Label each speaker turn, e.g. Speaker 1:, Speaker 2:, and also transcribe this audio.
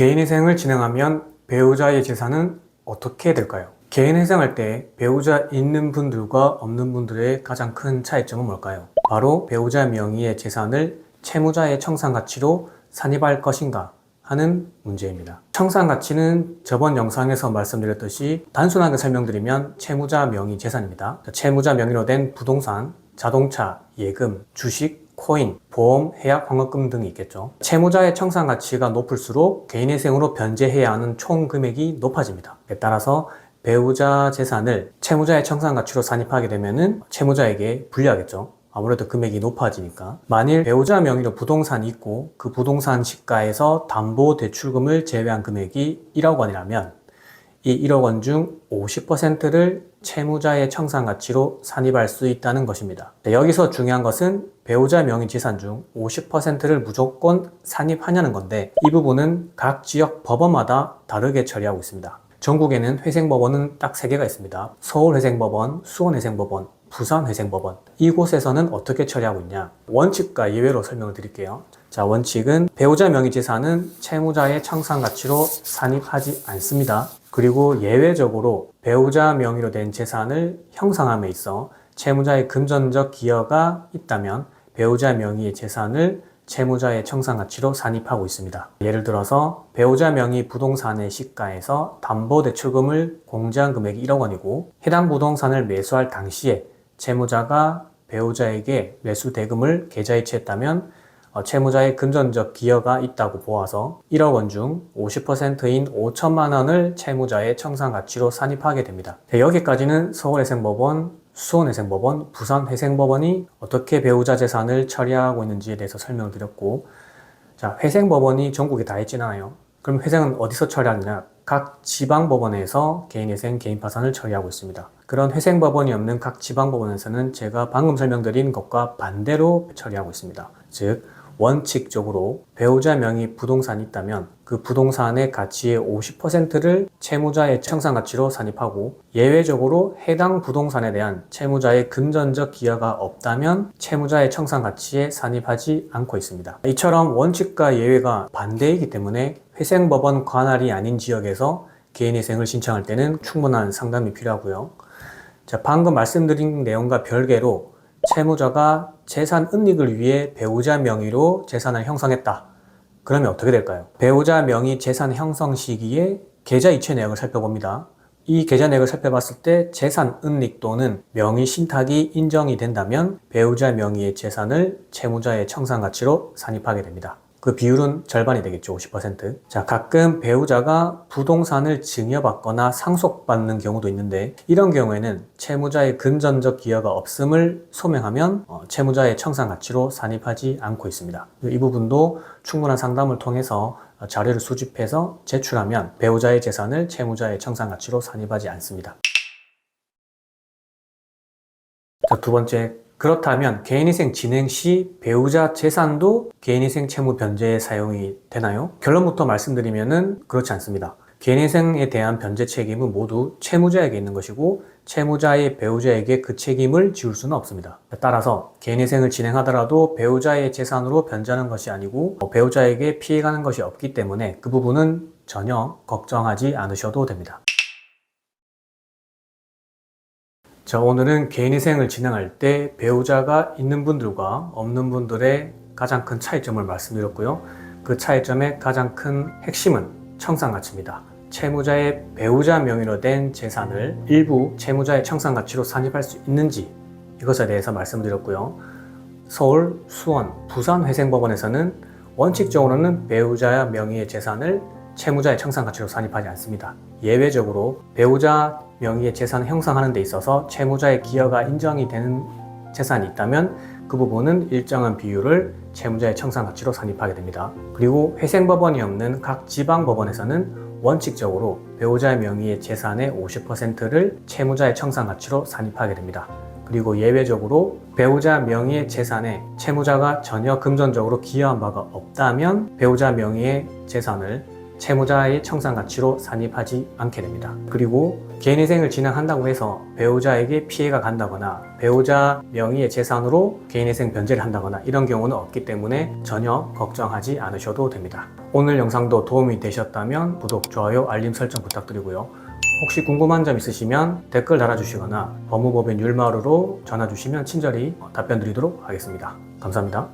Speaker 1: 개인회생을 진행하면 배우자의 재산은 어떻게 될까요? 개인회생할 때 배우자 있는 분들과 없는 분들의 가장 큰 차이점은 뭘까요? 바로 배우자 명의의 재산을 채무자의 청산가치로 산입할 것인가 하는 문제입니다. 청산가치는 저번 영상에서 말씀드렸듯이 단순하게 설명드리면 채무자 명의 재산입니다. 채무자 명의로 된 부동산, 자동차, 예금, 주식, 코인, 보험, 해약, 환급금 등이 있겠죠. 채무자의 청산 가치가 높을수록 개인회생으로 변제해야 하는 총 금액이 높아집니다. 따라서 배우자 재산을 채무자의 청산 가치로 산입하게 되면은 채무자에게 불리하겠죠. 아무래도 금액이 높아지니까. 만일 배우자 명의로 부동산이 있고 그 부동산 시가에서 담보 대출금을 제외한 금액이 1억 원이라면 이 1억 원 중 50%를 채무자의 청산 가치로 산입할 수 있다는 것입니다. 네, 여기서 중요한 것은 배우자 명의 재산 중 50%를 무조건 산입하냐는 건데 이 부분은 각 지역 법원마다 다르게 처리하고 있습니다. 전국에는 회생법원은 딱 3개가 있습니다. 서울회생법원, 수원회생법원, 부산회생법원. 이곳에서는 어떻게 처리하고 있냐? 원칙과 예외로 설명을 드릴게요. 자, 원칙은 배우자 명의 재산은 채무자의 청산 가치로 산입하지 않습니다. 그리고 예외적으로 배우자 명의로 된 재산을 형성함에 있어 채무자의 금전적 기여가 있다면 배우자 명의의 재산을 채무자의 청산 가치로 산입하고 있습니다. 예를 들어서 배우자 명의 부동산의 시가에서 담보대출금을 공제한 금액이 1억 원이고 해당 부동산을 매수할 당시에 채무자가 배우자에게 매수 대금을 계좌이체했다면 어, 채무자의 금전적 기여가 있다고 보아서 1억 원 중 50%인 5천만 원을 채무자의 청산 가치로 산입하게 됩니다. 네, 여기까지는 서울회생법원, 수원회생법원, 부산회생법원이 어떻게 배우자 재산을 처리하고 있는지에 대해서 설명을 드렸고 자, 회생법원이 전국에 다 있지않아요 그럼 회생은 어디서 처리하느냐? 각 지방법원에서 개인회생, 개인파산을 처리하고 있습니다. 그런 회생법원이 없는 각 지방법원에서는 제가 방금 설명드린 것과 반대로 처리하고 있습니다. 즉, 원칙적으로 배우자 명의 부동산이 있다면 그 부동산의 가치의 50%를 채무자의 청산 가치로 산입하고 예외적으로 해당 부동산에 대한 채무자의 금전적 기여가 없다면 채무자의 청산 가치에 산입하지 않고 있습니다. 이처럼 원칙과 예외가 반대이기 때문에 회생법원 관할이 아닌 지역에서 개인회생을 신청할 때는 충분한 상담이 필요하고요. 자, 방금 말씀드린 내용과 별개로 채무자가 재산 은닉을 위해 배우자 명의로 재산을 형성했다. 그러면 어떻게 될까요? 배우자 명의 재산 형성 시기에 계좌 이체 내역을 살펴봅니다. 이 계좌 내역을 살펴봤을 때 재산 은닉 또는 명의 신탁이 인정이 된다면 배우자 명의의 재산을 채무자의 청산 가치로 산입하게 됩니다. 그 비율은 절반이 되겠죠. 50%. 자, 가끔 배우자가 부동산을 증여받거나 상속받는 경우도 있는데 이런 경우에는 채무자의 금전적 기여가 없음을 소명하면 어, 채무자의 청산 가치로 산입하지 않고 있습니다. 이 부분도 충분한 상담을 통해서 어, 자료를 수집해서 제출하면 배우자의 재산을 채무자의 청산 가치로 산입하지 않습니다. 자, 두 번째 그렇다면 개인희생 진행 시 배우자 재산도 개인희생 채무 변제에 사용이 되나요? 결론부터 말씀드리면은 그렇지 않습니다. 개인희생에 대한 변제 책임은 모두 채무자에게 있는 것이고 채무자의 배우자에게 그 책임을 지울 수는 없습니다. 따라서 개인희생을 진행하더라도 배우자의 재산으로 변제하는 것이 아니고 배우자에게 피해가는 것이 없기 때문에 그 부분은 전혀 걱정하지 않으셔도 됩니다. 자, 오늘은 개인희생을 진행할 때 배우자가 있는 분들과 없는 분들의 가장 큰 차이점을 말씀드렸고요. 그 차이점의 가장 큰 핵심은 청산가치입니다. 채무자의 배우자 명의로 된 재산을 일부 채무자의 청산가치로 산입할 수 있는지 이것에 대해서 말씀드렸고요. 서울, 수원, 부산 회생법원에서는 원칙적으로는 배우자 명의의 재산을 채무자의 청산 가치로 산입하지 않습니다. 예외적으로 배우자 명의의 재산을 형성하는 데 있어서 채무자의 기여가 인정이 되는 재산이 있다면 그 부분은 일정한 비율을 채무자의 청산 가치로 산입하게 됩니다. 그리고 회생법원이 없는 각 지방 법원에서는 원칙적으로 배우자의 명의의 재산의 50%를 채무자의 청산 가치로 산입하게 됩니다. 그리고 예외적으로 배우자 명의의 재산에 채무자가 전혀 금전적으로 기여한 바가 없다면 배우자 명의의 재산을 채무자의 청산 가치로 산입하지 않게 됩니다. 그리고 개인회생을 진행한다고 해서 배우자에게 피해가 간다거나 배우자 명의의 재산으로 개인회생 변제를 한다거나 이런 경우는 없기 때문에 전혀 걱정하지 않으셔도 됩니다. 오늘 영상도 도움이 되셨다면 구독, 좋아요, 알림 설정 부탁드리고요. 혹시 궁금한 점 있으시면 댓글 달아주시거나 법무법인 율마루로 전화 주시면 친절히 답변 드리도록 하겠습니다. 감사합니다.